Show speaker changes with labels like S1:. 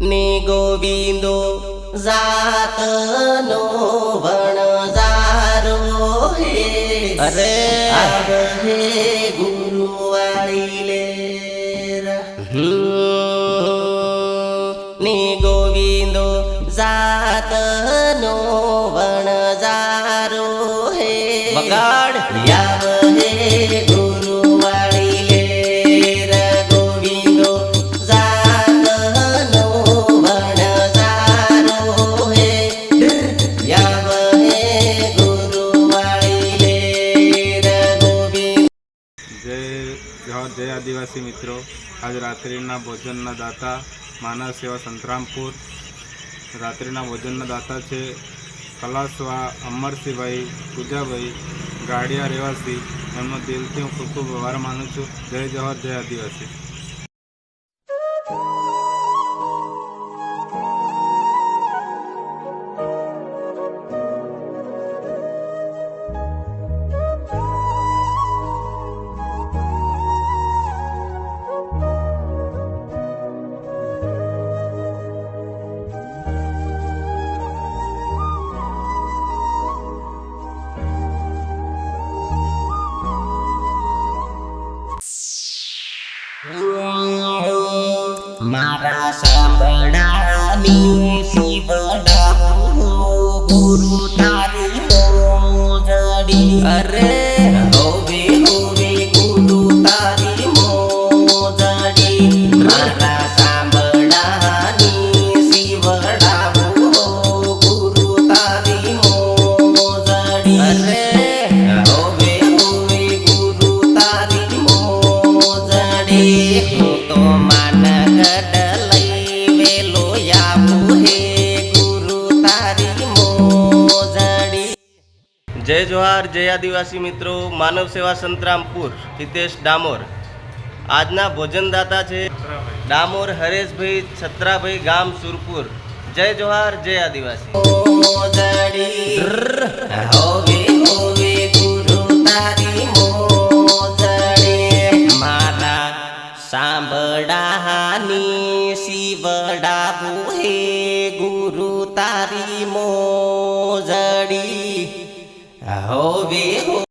S1: ને ગોવિંદો જાતનો વણઝારો હે. અરે. હે ગુરુવાળી લે ને ગોવિંદો જાતનો વણઝારો હે. બગાડ. યાવ હે
S2: જય આદિવાસી મિત્રો. આજ રાત્રિના ભોજનના દાતા માનવ સેવા સંતરામપુર. રાત્રિના ભોજનના દાતા છે કલાસવા અમરસિંહભાઈ, પૂજાભાઈ, ગાડિયા રહેવાસી. એમનો દિલથી હું ખૂબ ખૂબ આભાર માનું છું. જય જવાહર, જય આદિવાસી.
S1: મારા સાંભળાની શિવડાવો ગુરુ તારી મોજડી. અરે હોવે હોવે ગુરુ તારી મોજડી. મારા
S3: જય જોહાર, જય આદિવાસી મિત્રો. માનવ સેવા સંતરામપુર હિતેશ ડામોર. આજના ભોજનદાતા છે ડામોર હરેશભાઈ છત્રાભાઈ ગામ સુરપુર. જય જોહાર, જય આદિવાસી.
S1: મારા સાંભળાની શિવડા ગુરુ તારી મોજડી હોવે હો